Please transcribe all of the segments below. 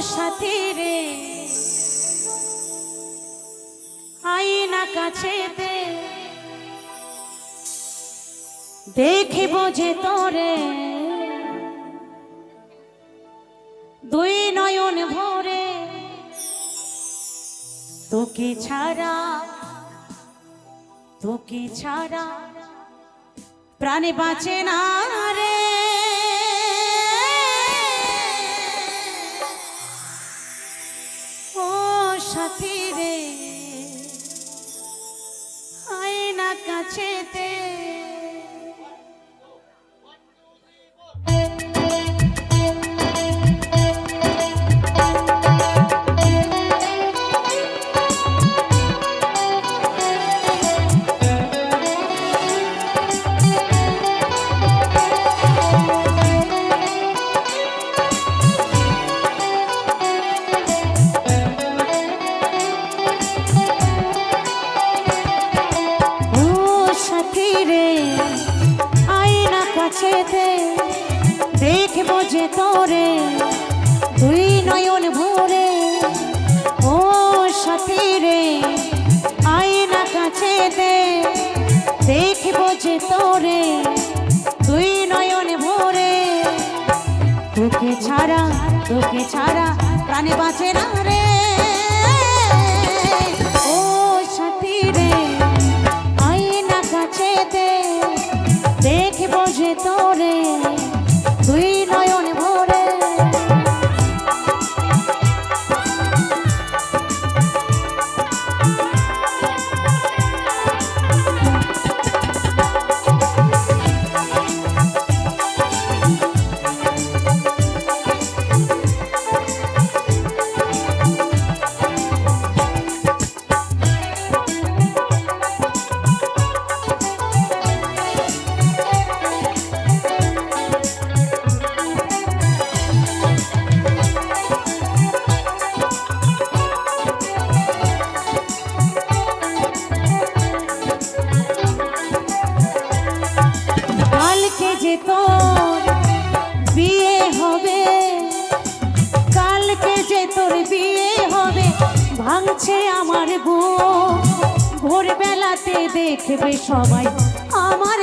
সাথী রে। আইনা কাছে দেখিব যে তোরে। দুই নয়ন ভরে তোকে ছাড়া তোকে ছাড়া প্রাণে বাঁচে না। আয়না কাছেতে দেখব যে তোরে দুই নয়ন ভরে। ও সাথী রে, আয়না কাছেতে দেখব যে তোরে দুই নয়ন ভরে। তোকে ছাড়া তোকে ছাড়া প্রাণে বাঁচে না রে। যে তোর বিয়ে হবে, কালকে যে তোর বিয়ে হবে, ভাঙছে আমার বউ। ভোরবেলাতে দেখবে সবাই আমার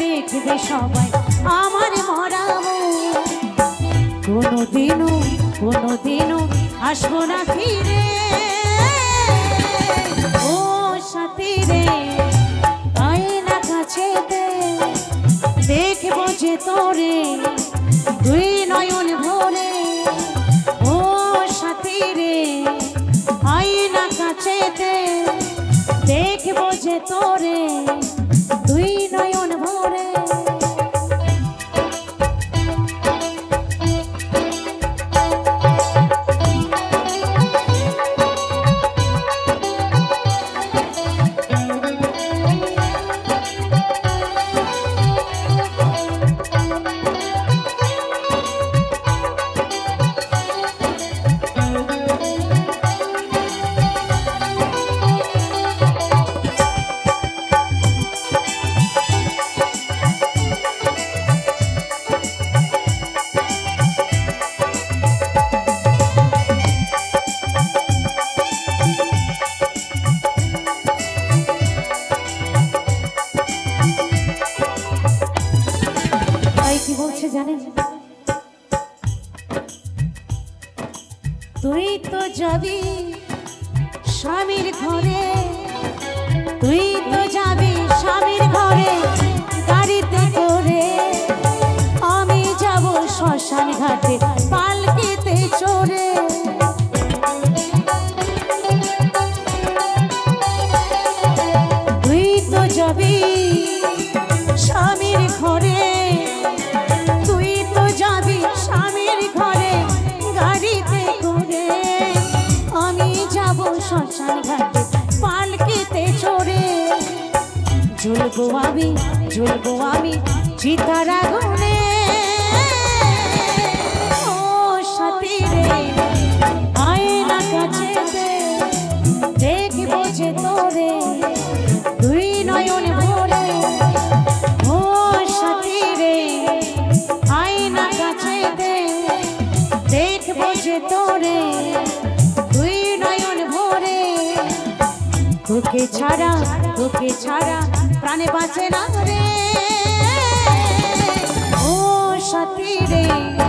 দেখবে সবাই। আমার মরাম কোনোদিনও কোনোদিনও আসব না ফিরে। ও সাথী রে, আয়না কাছেতে দেখব যে তোরে দুই নয়ন ভরে। ও সাথী রে, আয়না কাছেতে দেখব যে তোরে দুই নয়ন বলছে জানেন? তুই তো যাবি স্বামীর ঘরে তুই তো শ্মশান ঘাটে পালকিতে চড়ে। ঝুলবো আমি ঝুলবো আমি চিতারা গুনে ও সাথী রে, আয়না কাছে দেখব যে তোরে। দুই নয়ন ভরে, ও সাথী রে, আয়না কাছে দেখব যে তোরে। তোকে ছাড়া তোকে ছাড়া প্রাণে বাঁচে না রে। ও সাথী রে।